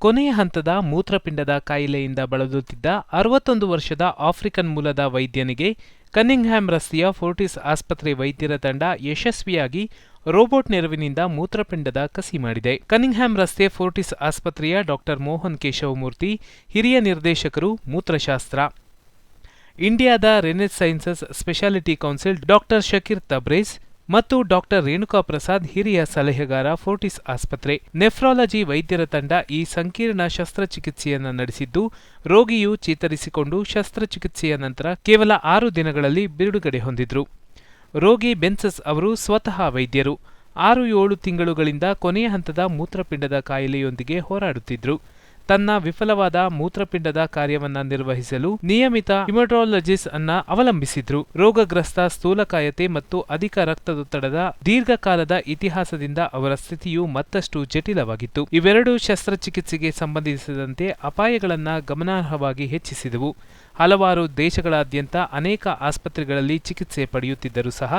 ಕೊನೆಯ ಹಂತದ ಮೂತ್ರಪಿಂಡದ ಕಾಯಿಲೆಯಿಂದ ಬಳಲುತ್ತಿದ್ದ ಅರವತ್ತೊಂದು ವರ್ಷದ ಆಫ್ರಿಕನ್ ಮೂಲದ ವೈದ್ಯನಿಗೆ ಕನ್ನಿಂಗ್ಹ್ಯಾಮ್ ರಸ್ತೆಯ ಫೋರ್ಟಿಸ್ ಆಸ್ಪತ್ರೆ ವೈದ್ಯರ ತಂಡ ಯಶಸ್ವಿಯಾಗಿ ರೋಬೋಟ್ ನೆರವಿನಿಂದ ಮೂತ್ರಪಿಂಡದ ಕಸಿ ಮಾಡಿದೆ. ಕನ್ನಿಂಗ್ಹ್ಯಾಮ್ ರಸ್ತೆ ಫೋರ್ಟಿಸ್ ಆಸ್ಪತ್ರೆಯ ಡಾಕ್ಟರ್ ಮೋಹನ್ ಕೇಶವಮೂರ್ತಿ, ಹಿರಿಯ ನಿರ್ದೇಶಕರು, ಮೂತ್ರಶಾಸ್ತ್ರ. ಇಂಡಿಯಾದ ರೆನೆಸ್ sciences specialty council doctor Shakir Tabrez ಮತ್ತು ಡಾಕ್ಟರ್ ರೇಣುಕಾ ಪ್ರಸಾದ್ ಹಿರಿಯ ಸಲಹೆಗಾರ ಫೋರ್ಟಿಸ್ ಆಸ್ಪತ್ರೆ. ನೆಫ್ರಾಲಜಿ ವೈದ್ಯರ ತಂಡ ಈ ಸಂಕೀರ್ಣ ಶಸ್ತ್ರಚಿಕಿತ್ಸೆಯನ್ನು ನಡೆಸಿದ್ದು, ರೋಗಿಯು ಚೇತರಿಸಿಕೊಂಡು ಶಸ್ತ್ರಚಿಕಿತ್ಸೆಯ ನಂತರ ಕೇವಲ ಆರು ದಿನಗಳಲ್ಲಿ ಬಿಡುಗಡೆ ಹೊಂದಿದ್ರು. ರೋಗಿ ಬೆನ್ಸಸ್ ಅವರು ಸ್ವತಃ ವೈದ್ಯರು. ಆರು ಏಳು ತಿಂಗಳುಗಳಿಂದ ಕೊನೆಯ ಹಂತದ ಮೂತ್ರಪಿಂಡದ ಕಾಯಿಲೆಯೊಂದಿಗೆ ಹೋರಾಡುತ್ತಿದ್ರು. ತನ್ನ ವಿಫಲವಾದ ಮೂತ್ರಪಿಂಡದ ಕಾರ್ಯವನ್ನ ನಿರ್ವಹಿಸಲು ನಿಯಮಿತ ಹಿಮಟಾಲಜಿಸ್ಟ್ ಅನ್ನ ಅವಲಂಬಿಸಿದ್ರು. ರೋಗಗ್ರಸ್ತ ಸ್ಥೂಲಕಾಯತೆ ಮತ್ತು ಅಧಿಕ ರಕ್ತದೊತ್ತಡದ ದೀರ್ಘಕಾಲದ ಇತಿಹಾಸದಿಂದ ಅವರ ಸ್ಥಿತಿಯು ಮತ್ತಷ್ಟು ಜಟಿಲವಾಗಿತ್ತು. ಇವೆರಡೂ ಶಸ್ತ್ರಚಿಕಿತ್ಸೆಗೆ ಸಂಬಂಧಿಸಿದಂತೆ ಅಪಾಯಗಳನ್ನ ಗಮನಾರ್ಹವಾಗಿ ಹೆಚ್ಚಿಸಿದವು. ಹಲವಾರು ದೇಶಗಳಾದ್ಯಂತ ಅನೇಕ ಆಸ್ಪತ್ರೆಗಳಲ್ಲಿ ಚಿಕಿತ್ಸೆ ಪಡೆಯುತ್ತಿದ್ದರೂ ಸಹ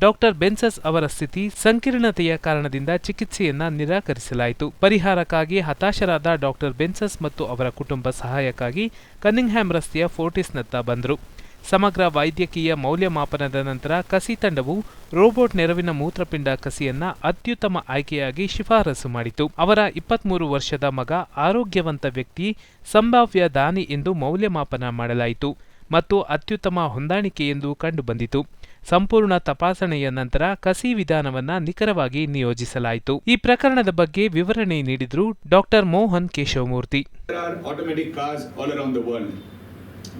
ಡಾಕ್ಟರ್ ಬೆನ್ಸಸ್ ಅವರ ಸ್ಥಿತಿ ಸಂಕೀರ್ಣತೆಯ ಕಾರಣದಿಂದ ಚಿಕಿತ್ಸೆಯನ್ನ ನಿರಾಕರಿಸಲಾಯಿತು. ಪರಿಹಾರಕ್ಕಾಗಿ ಹತಾಶರಾದ ಡಾಕ್ಟರ್ ಬೆನ್ಸಸ್ ಮತ್ತು ಅವರ ಕುಟುಂಬ ಸಹಾಯಕ್ಕಾಗಿ ಕನ್ನಿಂಗ್ಹ್ಯಾಮ್ ರಸ್ತೆಯ ಫೋರ್ಟಿಸ್ನತ್ತ ಬಂದರು. ಸಮಗ್ರ ವೈದ್ಯಕೀಯ ಮೌಲ್ಯಮಾಪನದ ನಂತರ ಕಸಿ ತಂಡವು ರೋಬೋಟ್ ನೆರವಿನ ಮೂತ್ರಪಿಂಡ ಕಸಿಯನ್ನ ಅತ್ಯುತ್ತಮ ಆಯ್ಕೆಯಾಗಿ ಶಿಫಾರಸು ಮಾಡಿತು. ಅವರ ಇಪ್ಪತ್ಮೂರು ವರ್ಷದ ಮಗ ಆರೋಗ್ಯವಂತ ವ್ಯಕ್ತಿ ಸಂಭಾವ್ಯ ದಾನಿ ಎಂದು ಮೌಲ್ಯಮಾಪನ ಮಾಡಲಾಯಿತು ಮತ್ತು ಅತ್ಯುತ್ತಮ ಹೊಂದಾಣಿಕೆ ಎಂದು ಕಂಡುಬಂದಿತು. ಸಂಪೂರ್ಣ ತಪಾಸಣೆಯ ನಂತರ ಕಸಿ ವಿಧಾನವನ್ನ ನಿಖರವಾಗಿ ನಿಯೋಜಿಸಲಾಯಿತು. ಈ ಪ್ರಕರಣದ ಬಗ್ಗೆ ವಿವರಣೆ ನೀಡಿದ್ರು doctor Mohan Keshavamurthy.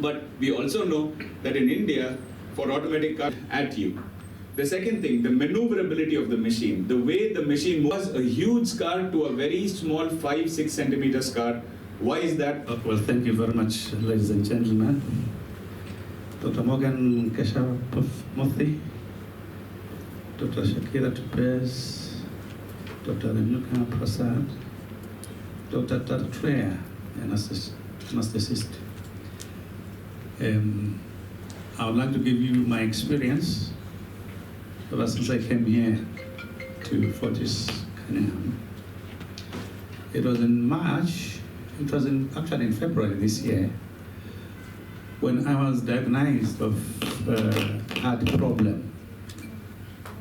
But we also know that in India, for automatic cars at you. The second thing, the maneuverability of the machine, the way the machine was a huge car to a very small 5 6 centimeters car. Why is that? Uh, Well, thank you very much, ladies and gentlemen. Dr. Morgan Keshav Murthy, Dr. Shakira Tupez, Dr. Renuka Prasad, Dr. Tartrea, anesthetist. Um, I would like to give you my experience ever since I came here to Fortis Cunningham. It was in March, it was in, actually in February this year, when I was diagnosed of uh, heart problem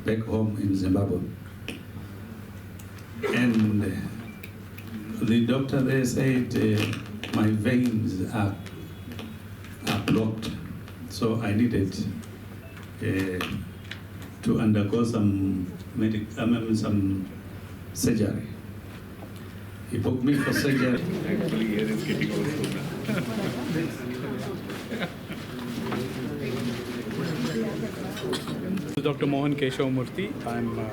back home in Zimbabwe. And the doctor there said uh, my veins are, are so I needed uh, to undergo some medic, I mean, some surgery. He booked me for surgery. Dr. Mohan Keshavamurthy. I'm uh,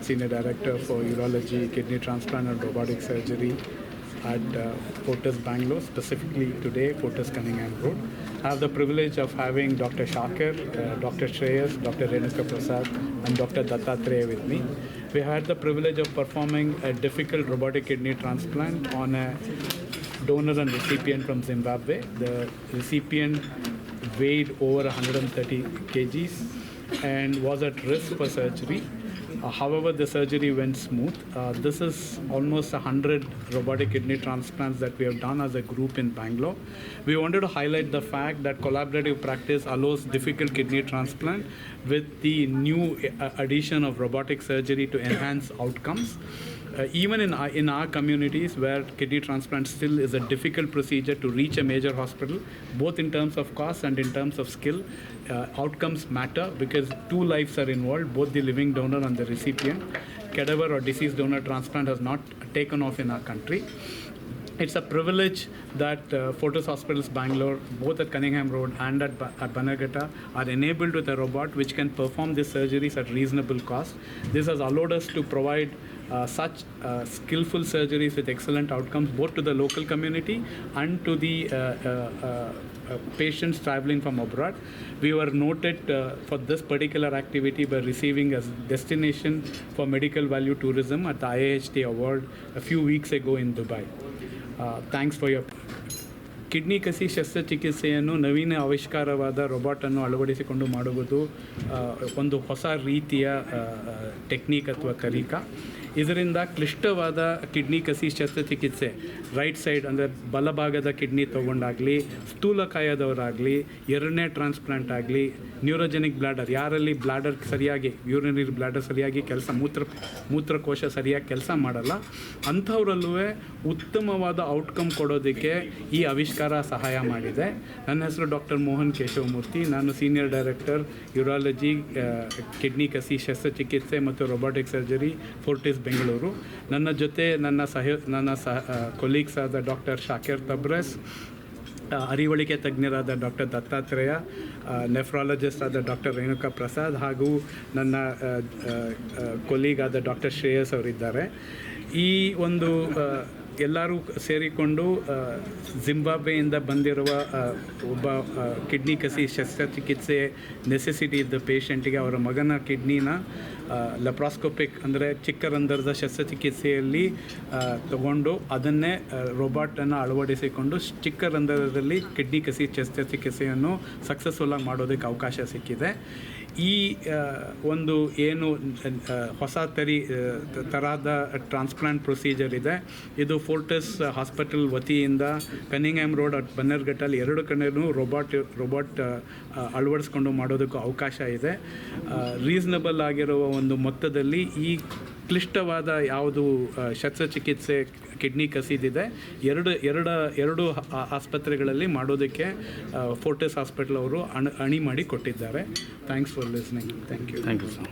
Senior Director for Urology, Kidney Transplant and Robotic Surgery at uh, Fortis Bangalore, specifically today, Fortis Cunningham Road. I have the privilege of having Dr. Shakir, uh, Dr. Shreyas, Dr. Renuka Prasad, and Dr. Dattatreya with me. We had the privilege of performing a difficult robotic kidney transplant on a donor and recipient from Zimbabwe. The recipient weighed over 130 kgs and was at risk for surgery. Uh, however, the surgery went smooth. Uh, this is almost 100 robotic kidney transplants that we have done as a group in Bangalore. We wanted to highlight the fact that collaborative practice allows difficult kidney transplant with the new uh, addition of robotic surgery to enhance outcomes. Uh, even in our, in our communities where kidney transplant still is a difficult procedure to reach a major hospital, both in terms of cost and in terms of skill, uh, Uh, outcomes matter because two lives are involved, both the living donor and the recipient. Cadaver or deceased donor transplant has not taken off in our country. It's a privilege that uh, Fortis Hospitals Bangalore, both at Cunningham Road and at, at Banagata, are enabled with a robot which can perform these surgeries at reasonable cost. This has allowed us to provide uh, such uh, skillful surgeries with excellent outcomes both to the local community and to the uh, uh, uh, patients traveling from abroad. We were noted for this particular activity by receiving a destination for medical value tourism at the IAHT award a few weeks ago in Dubai. Uh, for your kidney ಕಸಿ ಶಸ್ತ್ರಚಿಕಿತ್ಸೆಯನ್ನು ನವೀನ ಆವಿಷ್ಕಾರವಾದ ರೊಬಾಟನ್ನು ಅಳವಡಿಸಿಕೊಂಡು ಮಾಡುವುದು ಒಂದು ಹೊಸ ರೀತಿಯ technique ಅಥವಾ ಕಲಿಕಾ ಇದರಿಂದ ಕ್ಲಿಷ್ಟವಾದ ಕಿಡ್ನಿ ಕಸಿ ಶಸ್ತ್ರಚಿಕಿತ್ಸೆ. ರೈಟ್ ಸೈಡ್ ಅಂದರೆ ಬಲಭಾಗದ ಕಿಡ್ನಿ ತೊಗೊಂಡಾಗಲಿ ಸ್ಥೂಲಕಾಯದವರಾಗಲಿ ಎರಡನೇ ಟ್ರಾನ್ಸ್ಪ್ಲಾಂಟ್ ಆಗಲಿ ನ್ಯೂರೋಜೆನಿಕ್ ಬ್ಲಾಡರ್ ಯಾರಲ್ಲಿ ಬ್ಲಾಡರ್ ಸರಿಯಾಗಿ ಯೂರಿನರಿ ಬ್ಲಾಡರ್ ಸರಿಯಾಗಿ ಕೆಲಸ, ಮೂತ್ರ, ಮೂತ್ರಕೋಶ ಸರಿಯಾಗಿ ಕೆಲಸ ಮಾಡಲ್ಲ ಅಂಥವರಲ್ಲೂ ಉತ್ತಮವಾದ ಔಟ್ಕಮ್ ಕೊಡೋದಕ್ಕೆ ಈ ಆವಿಷ್ಕಾರ ಸಹಾಯ ಮಾಡಿದೆ. ನನ್ನ ಹೆಸರು ಡಾಕ್ಟರ್ ಮೋಹನ್ ಕೇಶವಮೂರ್ತಿ. ನಾನು ಸೀನಿಯರ್ ಡೈರೆಕ್ಟರ್ ಯುರಾಲಜಿ ಕಿಡ್ನಿ ಕಸಿ ಶಸ್ತ್ರಚಿಕಿತ್ಸೆ ಮತ್ತು ರೊಬಾಟಿಕ್ ಸರ್ಜರಿ ಫೋರ್ಟಿಸ್ ಬೆಂಗಳೂರು. ನನ್ನ ಜೊತೆ ನನ್ನ ಸಹ ನನ್ನ ಸಹ ಕೊಲೀಗ್ಸ್ ಆದ ಡಾಕ್ಟರ್ ಶಾಕಿರ್ ತಬ್ರಸ್ ಅರಿವಳಿಕೆ ತಜ್ಞರಾದ ಡಾಕ್ಟರ್ ದತ್ತಾತ್ರೇಯ ನೆಫ್ರಾಲಜಿಸ್ಟ್ ಆದ ಡಾಕ್ಟರ್ ರೇಣುಕಾ ಪ್ರಸಾದ್ ಹಾಗೂ ನನ್ನ ಕೊಲೀಗ್ ಆದ ಡಾಕ್ಟರ್ ಶ್ರೇಯಸ್ ಅವರಿದ್ದಾರೆ. ಈ ಒಂದು ಎಲ್ಲರೂ ಸೇರಿಕೊಂಡು ಜಿಂಬಾಬ್ವೆಯಿಂದ ಬಂದಿರುವ ಒಬ್ಬ ಕಿಡ್ನಿ ಕಸಿ ಶಸ್ತ್ರಚಿಕಿತ್ಸೆ ನೆಸೆಸಿಟಿ ಇದ್ದ ಪೇಷಂಟಿಗೆ ಅವರ ಮಗನ ಕಿಡ್ನಿನ ಲೆಪ್ರಾಸ್ಕೋಪಿಕ್ ಅಂದರೆ ಚಿಕ್ಕ ರಂಧ್ರದ ಶಸ್ತ್ರಚಿಕಿತ್ಸೆಯಲ್ಲಿ ತಗೊಂಡು ಅದನ್ನೇ ರೋಬಾಟನ್ನು ಅಳವಡಿಸಿಕೊಂಡು ಚಿಕ್ಕ ರಂಧ್ರದಲ್ಲಿ ಕಿಡ್ನಿ ಕಸಿ ಶಸ್ತ್ರಚಿಕಿತ್ಸೆಯನ್ನು ಸಕ್ಸಸ್ಫುಲ್ಲಾಗಿ ಮಾಡೋದಕ್ಕೆ ಅವಕಾಶ ಸಿಕ್ಕಿದೆ. ಈ ಒಂದು ಏನು ಹೊಸ ತರಿ ತರಹದ ಟ್ರಾನ್ಸ್ಪ್ಲಾಂಟ್ ಪ್ರೊಸೀಜರ್ ಇದೆ. ಇದು ಫೋರ್ಟಸ್ ಹಾಸ್ಪಿಟಲ್ ವತಿಯಿಂದ ಕನ್ನಿಂಗ್ಹ್ಯಾಮ್ ರೋಡ್ ಅಟ್ ಬನ್ನರ್ಘಟ್ಟಲ್ಲಿ ಎರಡು ಕಡೆಯೂ ರೋಬೋಟ್ ರೋಬೋಟ್ ಅಳವಡಿಸ್ಕೊಂಡು ಮಾಡೋದಕ್ಕೂ ಅವಕಾಶ ಇದೆ. ರೀಸನಬಲ್ ಆಗಿರುವ ಒಂದು ಮೊತ್ತದಲ್ಲಿ ಈ ಕ್ಲಿಷ್ಟವಾದ ಯಾವುದು ಶಸ್ತ್ರಚಿಕಿತ್ಸೆ, ಕಿಡ್ನಿ ಕಸಿದಿದೆ. ಎರಡು ಎರಡು ಎರಡು ಆಸ್ಪತ್ರೆಗಳಲ್ಲಿ ಮಾಡೋದಕ್ಕೆ ಫೋರ್ಟಿಸ್ ಹಾಸ್ಪಿಟಲ್ ಅವರು ಅಣ, ಅಣಿ ಮಾಡಿ ಕೊಟ್ಟಿದ್ದಾರೆ. Thanks for listening thank you thank you sir